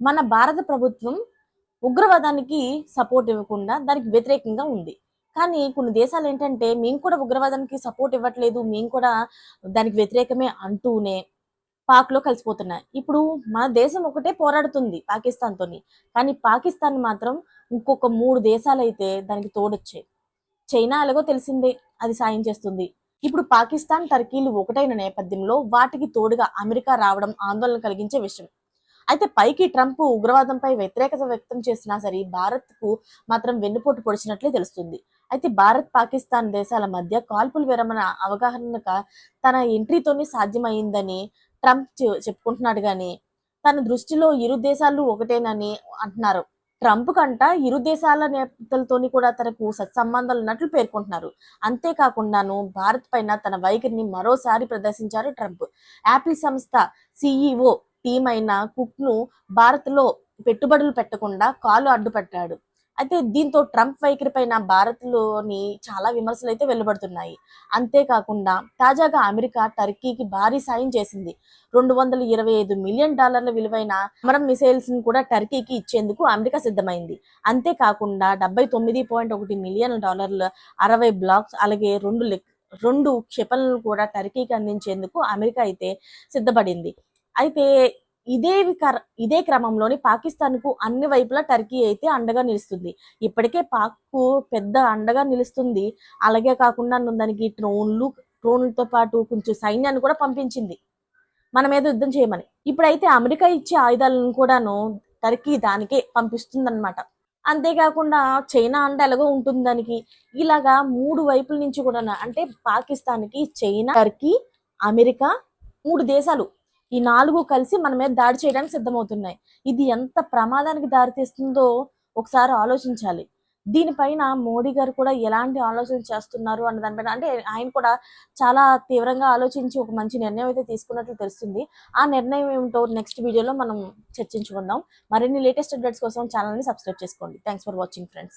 మన భారత ప్రభుత్వం ఉగ్రవాదానికి సపోర్ట్ ఇవ్వకుండా దానికి వ్యతిరేకంగా ఉంది. కానీ కొన్ని దేశాలు ఏంటంటే మేము కూడా ఉగ్రవాదానికి సపోర్ట్ ఇవ్వట్లేదు మేము కూడా దానికి వ్యతిరేకమే అంటూనే పాక్లో కలిసిపోతున్నాయి. ఇప్పుడు మన దేశం ఒకటే పోరాడుతుంది పాకిస్తాన్ తోని. కానీ పాకిస్తాన్ మాత్రం ఇంకొక మూడు దేశాలు అయితే దానికి తోడొచ్చాయి. చైనా ఎలాగో తెలిసిందే అది సాయం చేస్తుంది. ఇప్పుడు పాకిస్తాన్ టర్కీలు ఒకటైన నేపథ్యంలో వాటికి తోడుగా అమెరికా రావడం ఆందోళన కలిగించే విషయం. అయితే పైకి ట్రంప్ ఉగ్రవాదంపై వ్యతిరేకత వ్యక్తం చేసినా సరే భారత్కు మాత్రం వెన్నుపోటు పొడిచినట్లే తెలుస్తుంది. అయితే భారత్ పాకిస్తాన్ దేశాల మధ్య కాల్పుల విరమణ అవగాహన తన ఎంట్రీతోనే సాధ్యమైందని ట్రంప్ చెప్పుకుంటున్నాడు కానీ తన దృష్టిలో ఇరు దేశాలు ఒకటేనని అంటున్నారు. ట్రంప్ కంట ఇరు దేశాల నేతలతోని కూడా తనకు సత్సంబంధాలు ఉన్నట్లు పేర్కొంటున్నారు. అంతేకాకుండాను భారత్ పైన తన వైఖరిని మరోసారి ప్రదర్శించారు ట్రంప్. యాపిల్ సంస్థ సిఈఓ టీం అయిన కుక్ను భారత్లో పెట్టుబడులు పెట్టకుండా కాలు అడ్డుపట్టాడు. అయితే దీంతో ట్రంప్ వైఖరి పైన భారత్లోని చాలా విమర్శలు అయితే వెలువడుతున్నాయి. అంతేకాకుండా తాజాగా అమెరికా టర్కీకి భారీ సాయం చేసింది. రెండు వందల ఇరవై ఐదు మిలియన్ డాలర్ల విలువైన అమరం మిసైల్స్ని కూడా టర్కీకి ఇచ్చేందుకు అమెరికా సిద్ధమైంది. అంతేకాకుండా డెబ్బై తొమ్మిది పాయింట్ ఒకటి మిలియన్ డాలర్ల అరవై బ్లాక్స్ అలాగే రెండు లెక్- రెండు క్షిపణులను కూడా టర్కీకి అందించేందుకు అమెరికా అయితే సిద్ధపడింది. అయితే ఇదే కర ఇదే క్రమంలోని పాకిస్తాన్కు అన్ని వైపులా టర్కీ అయితే అండగా నిలుస్తుంది. ఇప్పటికే పాక్కు పెద్ద అండగా నిలుస్తుంది. అలాగే కాకుండా దానికి డ్రోన్లు డ్రోన్లతో పాటు కొంచెం సైన్యాన్ని కూడా పంపించింది. మన మీద యుద్ధం చేయమని. ఇప్పుడైతే అమెరికా ఇచ్చే ఆయుధాలను కూడాను టర్కీ దానికే పంపిస్తుందన్నమాట. అంతేకాకుండా చైనా అండ ఎలాగో ఉంటుంది దానికి. ఇలాగా మూడు వైపుల నుంచి కూడా అంటే పాకిస్తాన్కి చైనా టర్కీ అమెరికా మూడు దేశాలు ఈ నాలుగు కలిసి మన మీద దాడి చేయడానికి సిద్ధమవుతున్నాయి. ఇది ఎంత ప్రమాదానికి దారితీస్తుందో ఒకసారి ఆలోచించాలి. దీనిపైన మోడీ గారు కూడా ఎలాంటి ఆలోచన చేస్తున్నారు అన్న దానిపైన అంటే ఆయన కూడా చాలా తీవ్రంగా ఆలోచించి ఒక మంచి నిర్ణయం అయితే తీసుకున్నట్లు తెలుస్తుంది. ఆ నిర్ణయం ఏమిటో నెక్స్ట్ వీడియోలో మనం చర్చించుకుందాం. మరిన్ని లేటెస్ట్ అప్డేట్స్ కోసం ఛానల్ని సబ్స్క్రైబ్ చేసుకోండి. Thanks for watching friends